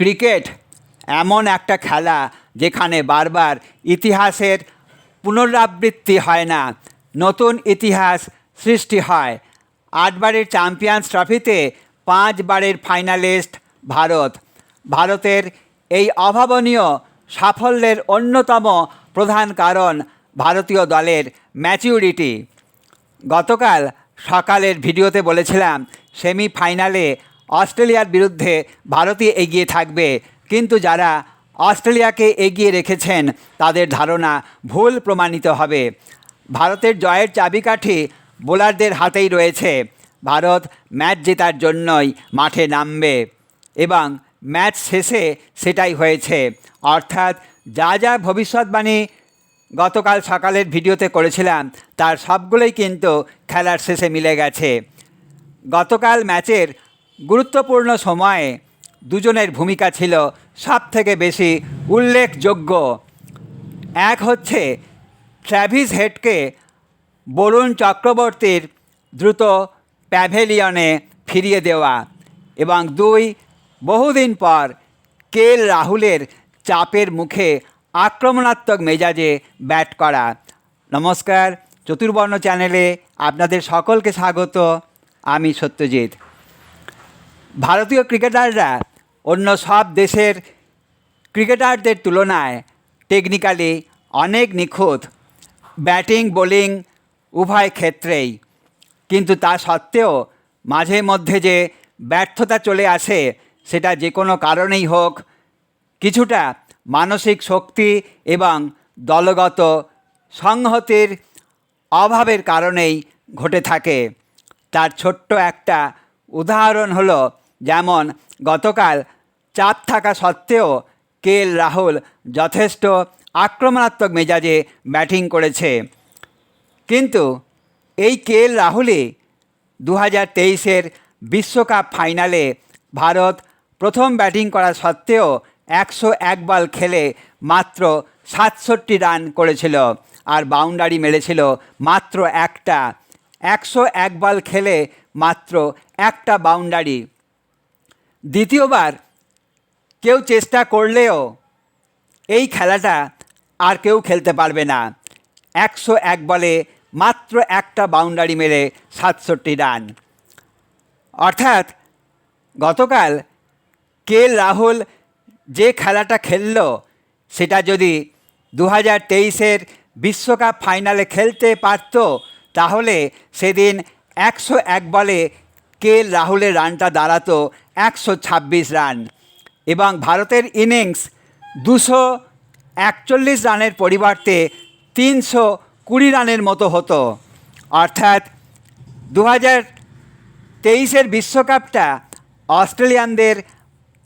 Cricket এমন একটা খেলা যেখানে বারবার ইতিহাসের পুনরাবৃত্তি হয় না, নতুন ইতিহাস সৃষ্টি হয়। আটবারের চ্যাম্পিয়ন্স ট্রফিতে পাঁচবারের ফাইনালিস্ট ভারত। ভারতের এই অভাবনীয় সাফল্যের অন্যতম প্রধান কারণ ভারতীয় দলের ম্যাচিউরিটি গতকাল সকালের ভিডিওতে বলেছিলাম, সেমিফাইনালে অস্ট্রেলিয়ার বিরুদ্ধে ভারতই এগিয়ে থাকবে। কিন্তু যারা অস্ট্রেলিয়াকে এগিয়ে রেখেছেন, তাদের ধারণা ভুল প্রমাণিত হবে। ভারতের জয়ের চাবিকাঠি বোলারদের হাতেই রয়েছে। ভারত ম্যাচ জেতার জন্যই মাঠে নামবে এবং ম্যাচ শেষে সেটাই হয়েছে। অর্থাৎ যা যা ভবিষ্যৎবাণী গতকাল সকালের ভিডিওতে করেছিলাম, তার সবগুলোই কিন্তু খেলার শেষে মিলে গেছে। গতকাল ম্যাচের গুরুত্বপূর্ণ সময়ে দুজনের ভূমিকা ছিল সব থেকে বেশি উল্লেখযোগ্য। এক হচ্ছে ট্র্যাভিস হেডকে বরুণ চক্রবর্তীর দ্রুত প্যাভেলিয়নে ফিরিয়ে দেওয়া এবং দুই, বহুদিন পর কেল রাহুলের চাপের মুখে আক্রমণাত্মক মেজাজে ব্যাট করা। নমস্কার, চতুর্বর্ণ চ্যানেলে আপনাদের সকলকে স্বাগত। আমি সত্যজিৎ। ভারতীয় ক্রিকেটাররা অন্য সব দেশের ক্রিকেটারদের তুলনায় টেকনিক্যালি অনেক নিখুঁত। ব্যাটিং, বোলিং উভয় ক্ষেত্রেই। কিন্তু তা সত্ত্বেও মাঝে মধ্যে যে ব্যর্থতা চলে আসে, সেটা যে কোনো কারণেই হোক, কিছুটা মানসিক শক্তি এবং দলগত সংহতির অভাবের কারণেই ঘটে থাকে। তার ছোট্ট একটা উদাহরণ হলো যেমন গতকাল চাপ থাকা সত্ত্বেও কে এল রাহুল যথেষ্ট আক্রমণাত্মক মেজাজে ব্যাটিং করেছে। কিন্তু এই কে এল রাহুলই দু হাজার তেইশের বিশ্বকাপ ফাইনালে ভারত প্রথম ব্যাটিং করা সত্ত্বেও একশো এক বল খেলে মাত্র সাতষট্টি রান করেছিল আর বাউন্ডারি মেরেছিল মাত্র একটা। একশো এক বল খেলে মাত্র একটা বাউন্ডারি। দ্বিতীয়বার কেউ চেষ্টা করলেও এই খেলাটা আর কেউ খেলতে পারবে না। একশো এক বলে মাত্র একটা বাউন্ডারি মেরে সাতষট্টি রান। অর্থাৎ গতকাল কে রাহুল যে খেলাটা খেলল, সেটা যদি দু হাজার তেইশের বিশ্বকাপ ফাইনালে খেলতে পারত, তাহলে সেদিন একশো এক বলে কে রাহুলের রানটা দাঁড়াতো একশো ছাব্বিশ রান এবং ভারতের ইনিংস দুশো একচল্লিশ রানের পরিবর্তে তিনশো কুড়ি রানের মতো হতো। অর্থাৎ দু হাজার তেইশের বিশ্বকাপটা অস্ট্রেলিয়ানদের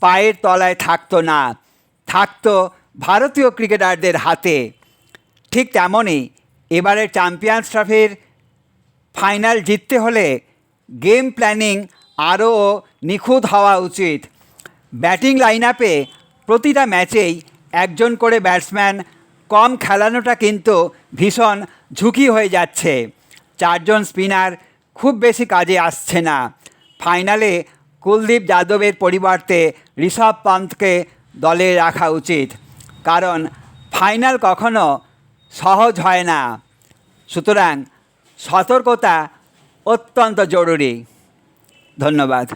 পায়ের তলায় থাকতো না, থাকতো ভারতীয় ক্রিকেটারদের হাতে। ঠিক তেমনই এবারের চ্যাম্পিয়ন্স ট্রফির ফাইনাল জিততে হলে গেম প্ল্যানিং আরও নিখুঁত হওয়া উচিত। ব্যাটিং লাইন আপে প্রতিটা ম্যাচেই একজন করে ব্যাটসম্যান কম খেলানোটা কিন্তু ভীষণ ঝুঁকি হয়ে যাচ্ছে। চারজন স্পিনার খুব বেশি কাজে আসছে না। ফাইনালে কুলদীপ যাদবের পরিবর্তে ঋষভ পন্থকে দলে রাখা উচিত। কারণ ফাইনাল কখনো সহজ হয় না। সুতরাং সতর্কতা অত্যন্ত জরুরি। ধন্যবাদ।